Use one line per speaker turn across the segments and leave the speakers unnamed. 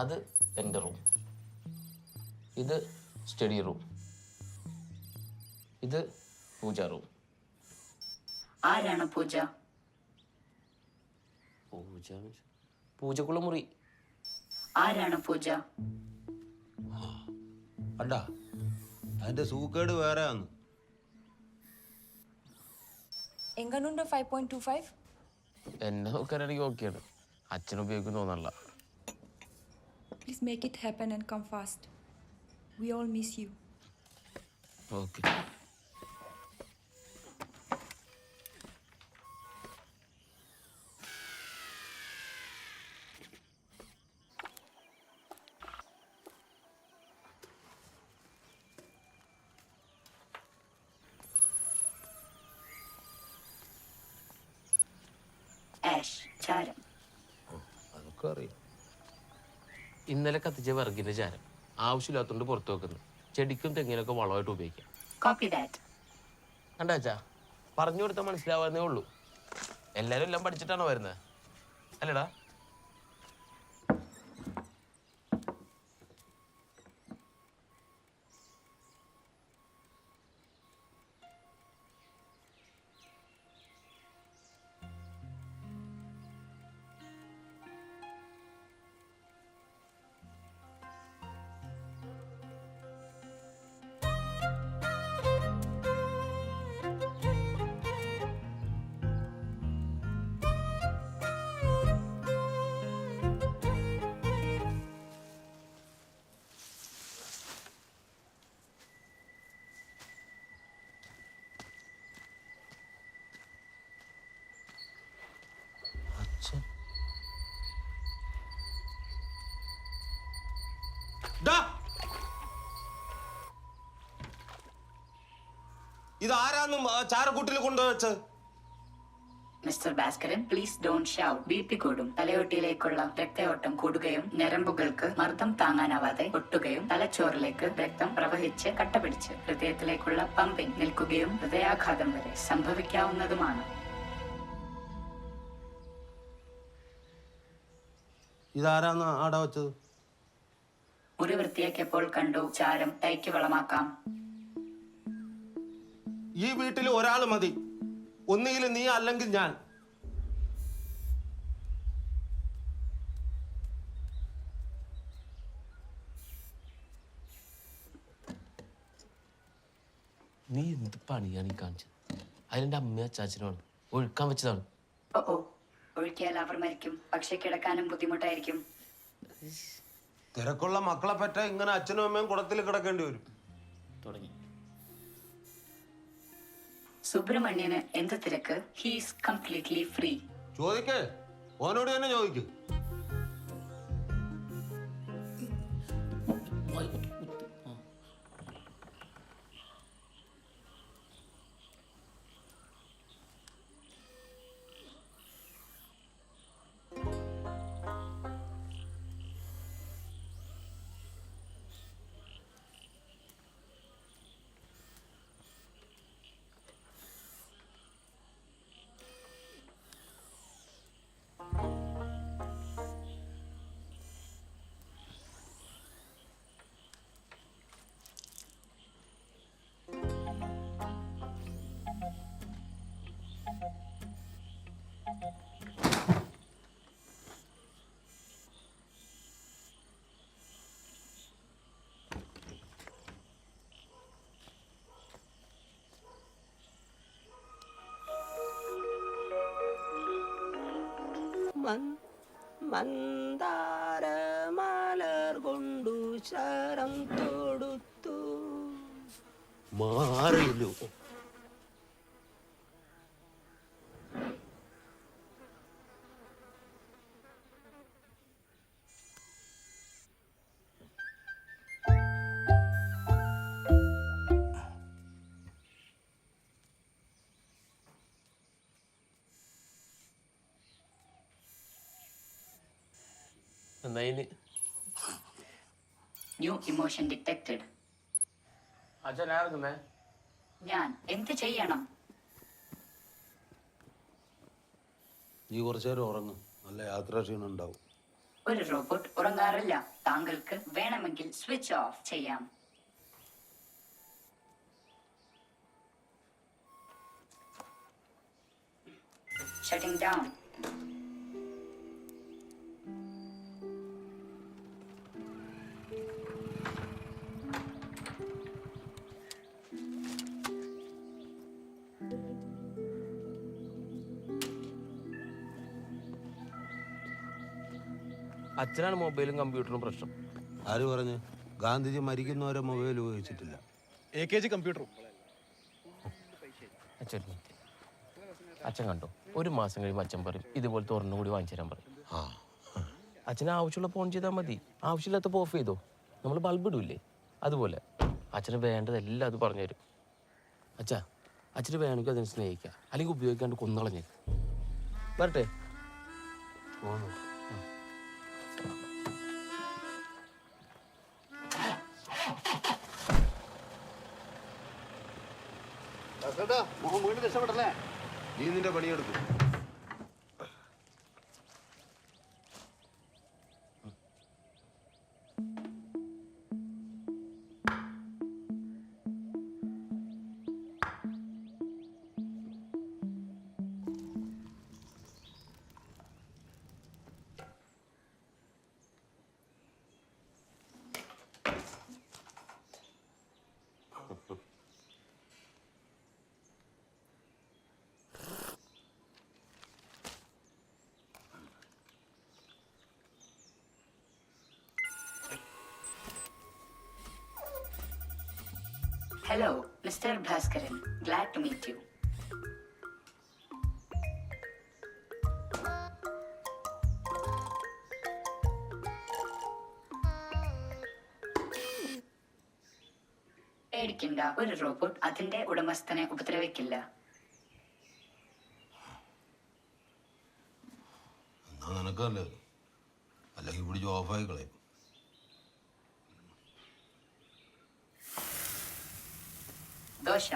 അത് എന്റെ റൂം. ഇത് സ്റ്റഡി റൂം. ഇത് പൂജ റൂം.
ആരാണ് പൂജ?
പൂജ പൂജക്കുള്ള മുറി.
ആരാണ് പൂജ?
അല്ല അതിന്റെ സൂക്കേട് വേറെ ആണ്
എങ്ങനുണ്ട് ഫൈവ് പോയിന്റ് ടു ഫൈവ്
എന്നെ നോക്കാനാണെങ്കിൽ ഓക്കെയാണ് അച്ഛൻ ഉപയോഗിക്കുന്ന തോന്നല്ല
Please make it happen and come fast.
We
all miss
you. Okay.
ഇന്നലെ കത്തിച്ച വിറകിന്റെ ചാരം ആവശ്യമില്ലാത്തതുകൊണ്ട് പുറത്തു വെക്കുന്നു. ചെടിക്കും തെങ്ങിനൊക്കെ വളമായിട്ട് ഉപയോഗിക്കാം. കണ്ടാച്ചാ പറഞ്ഞു കൊടുത്താൽ മനസ്സിലാവാന്നേ ഉള്ളൂ. എല്ലാരും എല്ലാം പഠിച്ചിട്ടാണോ വരുന്നത് അല്ലടാ.
ഇതാരാന്നും ചാരക്കൂട്ടിൽ കൊണ്ടുവച്ചത്
mister Bhaskaran please don't shout B P കൂടും. തലയോട്ടിയിലേക്കുള്ള രക്തയോട്ടം കൂടുകയും ഞരമ്പുകൾക്ക് മർദ്ദം താങ്ങാനാവാതെ ഒട്ടുകയും തലച്ചോറിലേക്ക് രക്തം പ്രവഹിച്ച് കട്ടപിടിച്ച് ഹൃദയത്തിലേക്കുള്ള പമ്പിംഗ് നിൽക്കുകയും ഹൃദയാഘാതം വരെ സംഭവിക്കാവുന്നതുമാണ്.
ഇതാരാന്ന് ആടെ വെച്ചത്
മുറി വൃത്തിയാക്കിയപ്പോൾ കണ്ടു ചാരം തൈക്ക് വളമാക്കാം.
ഈ വീട്ടിൽ ഒരാൾ മതി. ഒന്നുകിൽ നീ അല്ലെങ്കിൽ ഞാൻ.
നീ എന്ത് പണിയാണ് ഈ കാണിച്ചത്? അതിലെന്റെ അമ്മ ചാച്ചനാണ് ഒഴുക്കാൻ വെച്ചതാണ്.
ഓ ഓ. ഒഴുക്കിയാൽ അവർ മരിക്കും. പക്ഷെ കിടക്കാനും ബുദ്ധിമുട്ടായിരിക്കും.
തിരക്കുള്ള മക്കളെ പറ്റ ഇങ്ങനെ അച്ഛനും അമ്മയും കുടത്തിൽ കിടക്കേണ്ടി വരും.
തുടങ്ങി.
സുബ്രഹ്മണ്യന് എന്ത് തിരക്ക്? ഹീസ് കംപ്ലീറ്റ്ലി ഫ്രീ
ചോദിക്കേ. ഓനോട് തന്നെ ചോദിക്ക്.
മന്ദാരമലർ കൊണ്ടു ശരം തൊടുത്തു.
മാറിയില്ലോ
എന്താ ഇനി
ന്യൂ ഇമോഷൻ ഡിറ്റക്റ്റഡ്
അച്ഛൻ ആർക്കുന്നേ
ഞാൻ. എന്ത് ചെയ്യണം?
നീ കുറച്ചു നേരം ഉറങ്ങും. നല്ല യാത്രാ ക്ഷീണം ഉണ്ടാവും.
ഒരു റോബോട്ട് ഉറങ്ങാറില്ല. താങ്കൾക്ക് വേണമെങ്കിൽ സ്വിച്ച് ഓഫ് ചെയ്യാം. Shutting down.
അച്ഛനാണ് മൊബൈലും കമ്പ്യൂട്ടറും പ്രശ്നം.
ആര് പറഞ്ഞു? ഗാന്ധിജി മരിക്കുന്നവരെ മൊബൈൽ ഉപയോഗിച്ചിട്ടില്ല.
എ കെ ജി കമ്പ്യൂട്ടറും.
അച്ഛൻ കണ്ടോ? ഒരു മാസം കഴിയുമ്പോൾ അച്ഛൻ പറയും ഇതുപോലത്തെ ഒരെണ്ണം കൂടി വാങ്ങിച്ചു തരാൻ പറയും.
ആ.
അച്ഛന് ആവശ്യമുള്ള ഫോൺ ചെയ്താൽ മതി. ആവശ്യമില്ലാത്തപ്പോൾ ഓഫ് ചെയ്തോ? നമ്മൾ ബൾബ് ഇടൂല്ലേ? അതുപോലെ. അച്ഛന് വേണ്ടതെല്ലാം അത് പറഞ്ഞു തരും. അച്ഛാ അച്ഛന് വേണമെങ്കിൽ അതിനെ സ്നേഹിക്കുക അല്ലെങ്കിൽ ഉപയോഗിക്കാണ്ട് കൊന്നളഞ്ഞേ വരട്ടെ.
പോന്നു. നിന്റെ പണിയെടുക്കും
Hello, mister Bhaskaran glad to meet you പേടിക്കണ്ട ഒരു റോബോട്ട് അതിന്റെ ഉടമസ്ഥനെ ഉപദ്രവിക്കില്ല.
നിനക്കല്ലേ അല്ലെങ്കിൽ പിടിച്ച് ഓഫായി കളയും.
ദോശ.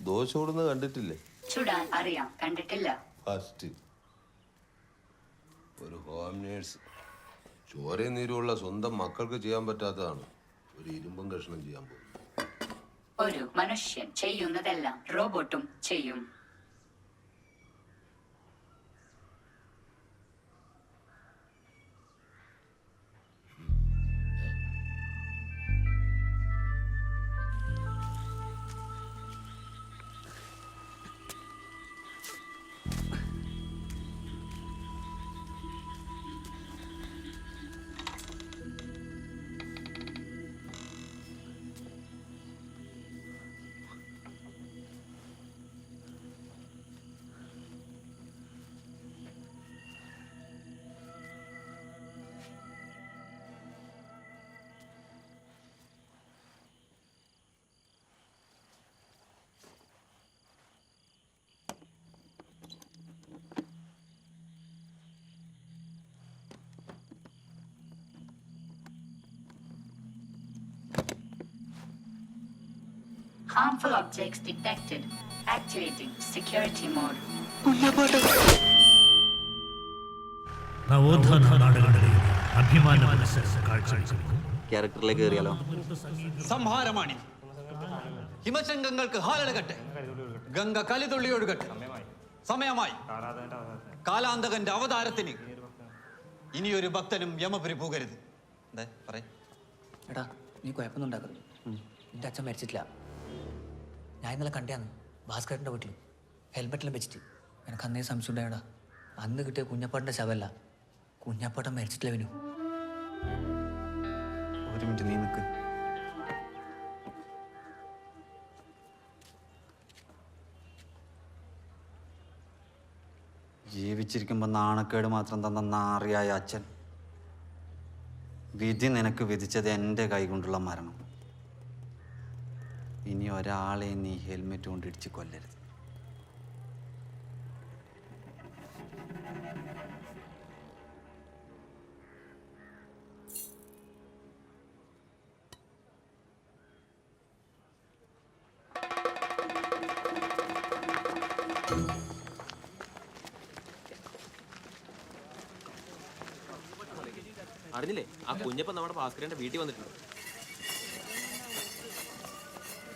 ദോശ ഓടുന്ന കണ്ടിട്ടില്ലേ?
ചുടാൻ അറിയാം. കണ്ടിട്ടില്ല.
ഫസ്റ്റ് ഒരു ഹോം നേഴ്സ് ചോരയും നീരുമുള്ള സ്വന്തം മക്കൾക്ക് ചെയ്യാൻ പറ്റാത്തതാണ്. ഒരു ഇരുമ്പും കഷ്ണം ചെയ്യാൻ പോകുന്നത്
ഒരു മനുഷ്യൻ ചെയ്യുന്നതെല്ലാം റോബോട്ടും ചെയ്യും. Harmful objects detected. Activating security mode.
നവോത്ഥാന നാടുകളിലെ അഭിമാന മത്സരം കാഴ്ചവെക്കുന്നു
ക്യാരക്ടറിലേക്ക് കയറിയാലോ?
സംഹാരമാണി. ഹിമശങ്കങ്ങൾക്ക് ഹാലടകട്ടെ ഗംഗ കലിതുള്ളി ഒഴുകട്ടെ. സമയമായി. കാലാന്തകന്റെ അവതാരത്തിന്. ഇനിയൊരു ഭക്തനും യമപുരി പോകരുത്.
എന്താ പറയ.
എടാ നീ കുഴപ്പമൊന്നും ഉണ്ടാക്കരുത്. എന്റെ അച്ഛൻ മരിച്ചിട്ടില്ല. ഞാൻ ഇന്നലെ കണ്ടാന്ന് ഭാസ്കരന്റെ വീട്ടിൽ ഹെൽമെറ്റിലും വെച്ചിട്ട്. എനിക്ക് അന്നേ സംശയം ഉണ്ടായടാ അന്ന് കിട്ടിയ കുഞ്ഞപ്പാട്ടിന്റെ ശവല്ല. കുഞ്ഞപ്പാട്ടൻ മരിച്ചിട്ടില്ല വിനു.
ഒരു മിനിറ്റ് നീ നിൽക്ക് ജീവിച്ചിരിക്കുമ്പോൾ നാണക്കേട് മാത്രം തന്ന നാറിയായ അച്ഛൻ. വിധി നിനക്ക് വിധിച്ചത് എന്റെ കൈകൊണ്ടുള്ള മരണം. ഇനി ഒരാളെ നീ ഹെൽമെറ്റ് കൊണ്ടിടിച്ച് കൊല്ലരുത്.
അറിഞ്ഞില്ലേ? ആ കുഞ്ഞപ്പം നമ്മുടെ ഭാസ്കരന്റെ വീട്ടിൽ വന്നിട്ടുണ്ട്.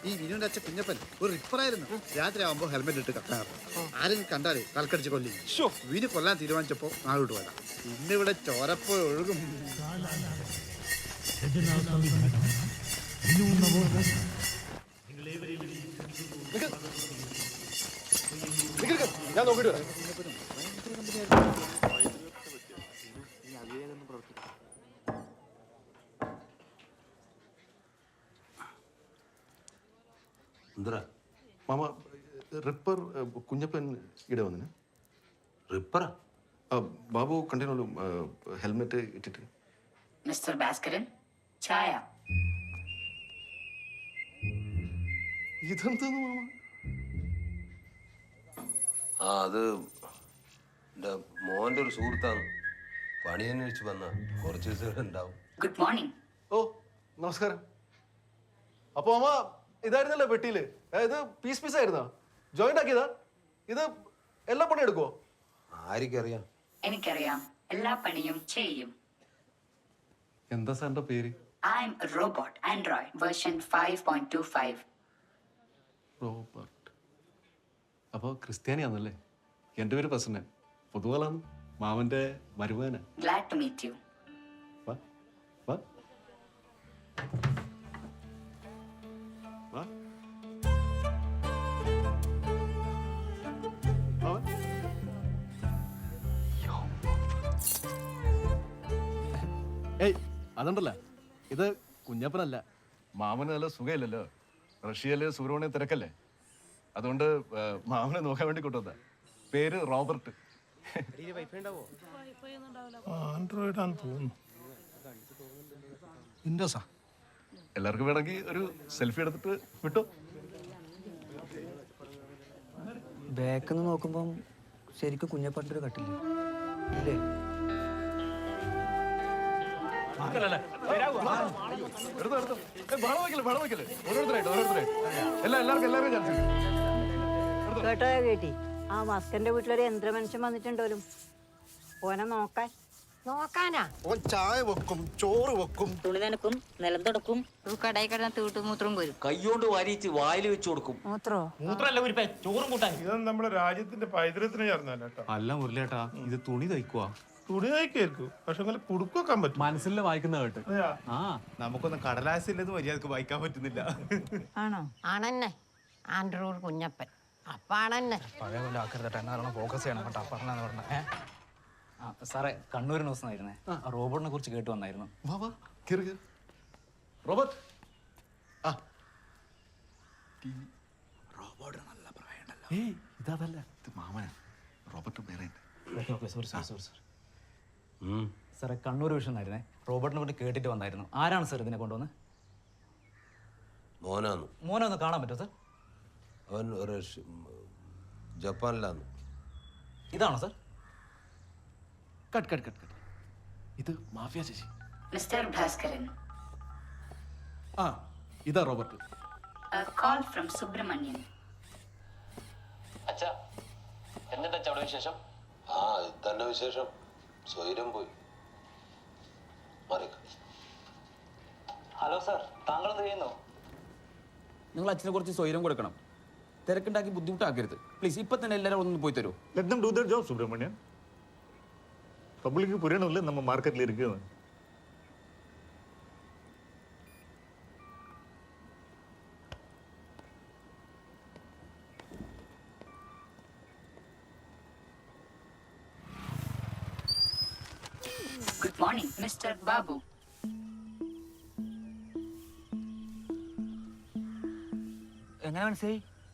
ഈ വിനുവിന്റെ അച്ഛൻ കുഞ്ഞപ്പൻ ഒരു റിപ്പറായിരുന്നു രാത്രി ആവുമ്പോ ഹെൽമെറ്റ് ഇട്ട് കത്താറ് ആരും കണ്ടാലേ കൽക്കടിച്ച് കൊല്ലി. വിനു കൊല്ലാൻ തീരുമാനിച്ചപ്പോ നാളോട്ട് പോയതാ. ഇന്നിവിടെ ചോരപ്പോ ഒഴുകും.
ഞാൻ നോക്കിട്ട് വരാം
എന്തരാ
മാമ റിപ്പർ കുഞ്ഞപ്പൻ ഇവിടെ വന്നിന്.
റിപ്പറാ?
ബാബു കണ്ടിനോളൂ ഹെൽമെറ്റ് ഇട്ടിട്ട്.
മിസ്റ്റർ ഭാസ്കരൻ ചായ.
ഇതെന്താന്ന് മാമ?
ആ അത് എന്റെ മോന്റെ ഒരു സുഹൃത്താണ്. പണി അന്വേഷിച്ച് വന്ന കുറച്ച് ദിവസം ഉണ്ടാവും.
ഗുഡ് മോർണിംഗ്
ഓ നമസ്കാരം. അപ്പൊ മാമ ഇതായിരുന്നല്ലോ പെട്ടിയിൽ. ഇത് പീസ് പീസ് ആയിരുന്നോ? ജോയിന്റ് ആക്കിയതാ? ഇത് എല്ലാ പണി എടുക്കുവോ?
ആരിക്കറിയാം.
എനിക്കറിയാം. എല്ലാ പണിയും ചെയ്യും.
എന്താ സാറിന്റെ പേര്?
I am robot android version five point two five
Robert. അപ്പോൾ ക്രിസ്ത്യാനിയാണല്ലേ എന്റെ പേര് പ്രസന്നൻ. പൊതുവാളാണ്. മാമന്റെ മരുമകനാ.
ഗ്ലാഡ് ടു മീറ്റ് യു
വാ വാ വാ. അതുണ്ടല്ല? ഇത് കുഞ്ഞപ്പനല്ല. മാമന് നല്ല സുഖമില്ലല്ലോ റഷ്യയിലെ സുബ്രഹ്മണ്യ തിരക്കല്ലേ? അതുകൊണ്ട് മാമനെ നോക്കാൻ വേണ്ടി കൊണ്ടുവന്ന പേര് റോബർട്ട്.
ആൻഡ്രോയിഡ് ആണെന്ന് തോന്നുന്നു.
എല്ലാവർക്കും വേണമെങ്കിൽ ഒരു സെൽഫി എടുത്തിട്ട് വിട്ടു.
ബാക്കിൽ നിന്ന് നോക്കുമ്പം ശരിക്കും കുഞ്ഞപ്പന്റെ ഒരു കട്ടില്ലേ?
കേട്ടോ കേട്ടി. ആ മസ്കന്റെ വീട്ടിലൊരു യന്ത്രമനുഷ്യൻ വന്നിട്ടുണ്ടോലും? ഓനെ നോക്കാൻ. നോക്കാനാ?
ഓൻ ചായ വെക്കും ചോറ് വെക്കും.
തുണി നനക്കും നിലം തുടക്കും. കടയിൽ കിടന്ന തീട്ടുമൂത്രം വരും
കൈകൊണ്ട് വാരിച്ച് വായിൽ വെച്ച് കൊടുക്കും.
മൂത്രോ?
ഇതൊന്നും നമ്മുടെ രാജ്യത്തിന്റെ പൈതൃകത്തിന് ചേർന്നല്ല
അല്ല മുരളിയേട്ടാ ഇത് തുണി തയ്ക്കുവാ.
തുണി തയ്ക്കായിരിക്കും പക്ഷെ അങ്ങനെ കുടുക്കൊക്കാൻ പറ്റും.
മനസ്സിൽ വായിക്കുന്ന കേട്ട്? ആ. നമുക്കൊന്നും കടലാസില്ലെന്ന് മര്യാദയ്ക്ക് വായിക്കാൻ പറ്റുന്നില്ല.
ആണോ? ആണെന്നെ. ആൻഡ്രൂർ കുഞ്ഞപ്പൻ. അപ്പാണെന്നെ.
പഴയ പോലെ ആക്കരുതട്ടെ എന്നാ ഫോക്കസ് ചെയ്യണം കേട്ടോ. പറഞ്ഞാന്ന് പറഞ്ഞ. ആ സാറേ കണ്ണൂരിന് ദിവസമായിരുന്നേ റോബോട്ടിനെ കുറിച്ച് കേട്ട് വന്നായിരുന്നു.
വാ വാ. കയറി കയറി റോബർട്ട്. ആ. ഏയ് ഇതല്ല ഇത് മാമനാ. റോബർട്ട് വേറെ
സോറി സോറി സോറി സോറി.
സാറേ കണ്ണൂർ വിഷൻ ആയിരുന്നേ. റോബർട്ടിനെ കൊണ്ട് കേട്ടിട്ട് വന്നായിരുന്നു. ആരാണ് സാർ ഇതിനെ കൊണ്ടുവന്ന്?
മോനാന്ന്.
മോനെ ഒന്ന് കാണാൻ പറ്റുമോ സാർ?
അവൻ ഒരു ഷ്- ജപ്പാനിലാന്ന്.
ഇതാണോ sir?
Cut cut cut cut. ഇത് മാഫിയ ചേച്ചി.
മിസ്റ്റർ ഭാസ്കരൻ.
ആ ഇതാ റോബർട്ട്.
Call from Subramanian.
അച്ഛാ എന്നിട്ട് അച്ഛാ അവിടെ വിശേഷം?
ആ ഇത് തന്നെ വിശേഷം. സ്വൈരം പോയി
ഹലോ സാർ താങ്കൾ എന്ത് ചെയ്യുന്നു?
നിങ്ങൾ അച്ഛനെ കുറച്ച് സ്വൈരം കൊടുക്കണം. തിരക്കുണ്ടാക്കി ബുദ്ധിമുട്ടാക്കരുത്. പ്ലീസ് ഇപ്പൊ തന്നെ എല്ലാവരും ഒന്ന് പോയി തരുമോ
let them do their job Subrahmanyan பப்ளிக்கு புரியணும் നമ്മൾ മാർക്കറ്റിൽ ഇരിക്കുന്നത്
ഗുഡ് Mr. ബാബു
എങ്ങനെ മനസ്സിലായി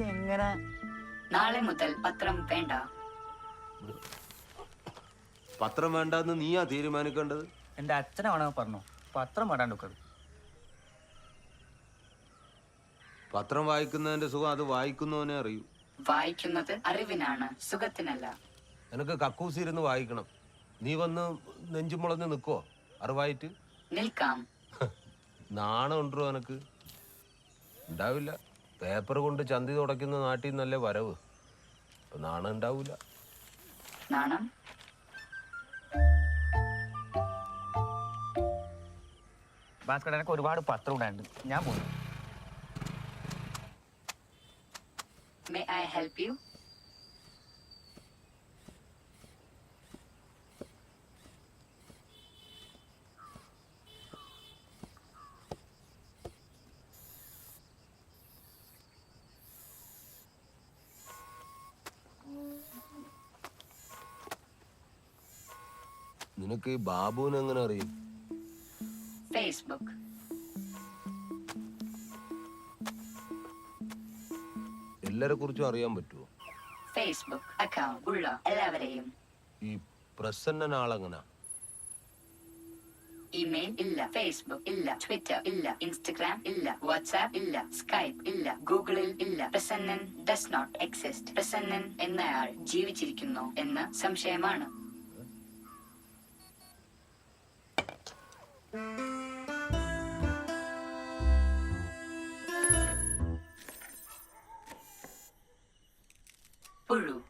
എങ്ങനെ?
നാളെ മുതൽ പത്രം വേണ്ട.
പത്രം വേണ്ടെന്ന് നീയാ തീരുമാനിക്കേണ്ടത്?
എന്റെ അച്ഛനാണ് പറഞ്ഞു. പത്രം പാടാണ്ട്
പത്രം വായിക്കുന്നതിന്റെ സുഖം അത് വായിക്കുന്നവനെ അറിയൂ.
വായിക്കുന്നത് അറിവിനാണ് സുഖത്തിനല്ല.
നിനക്ക് കക്കൂസിരുന്ന് വായിക്കണം. നീ വന്ന് നെഞ്ചും മുളഞ്ഞ് നിൽക്കോ അറിവായിട്ട്?
നിൽക്കാം.
നാണം ഉണ്ടോ എനക്ക് ഉണ്ടാവില്ല. പേപ്പർ കൊണ്ട് ചന്തി തുടയ്ക്കുന്ന നാട്ടിൽ നിന്നല്ലേ വരവ്? അപ്പൊ നാണം ഉണ്ടാവൂല.
നാണം?
ഭാസ്കരൻ എനിക്ക് ഒരുപാട് പത്രം ഉണ്ടായിട്ടുണ്ട് ഞാൻ പോയി.
മേ ഐ help യു
നിനക്ക് ഈ ബാബുവിനെ എങ്ങനെ അറിയും?
ഫേസ്ബുക്ക്
എല്ലാരെ കുറിച്ചും അറിയാൻ പറ്റുമോ
ഫേസ്ബുക്ക് അക്കൗണ്ട് ഉള്ള എല്ലാവരെയും.
ഈ പ്രസന്നൻ ആളെങ്ങനാ?
ഇമെയിൽ ഇല്ല ഫേസ്ബുക്ക് ഇല്ല ട്വിറ്റർ ഇല്ല ഇൻസ്റ്റഗ്രാം ഇല്ല വാട്സാപ്പ് ഇല്ല സ്കൈപ്പ് ഇല്ല ഗൂഗിളിൽ ഇല്ല. Prasannan does not exist Prasannan എന്നയാൾ ജീവിച്ചിരിക്കുന്നു എന്ന സംശയമാണ്. 블루.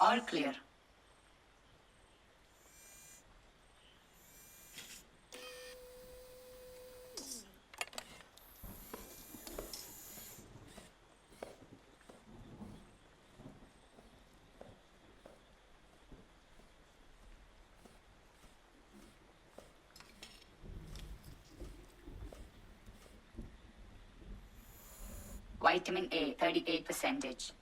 All clear. Vitamin A, 38 percentage.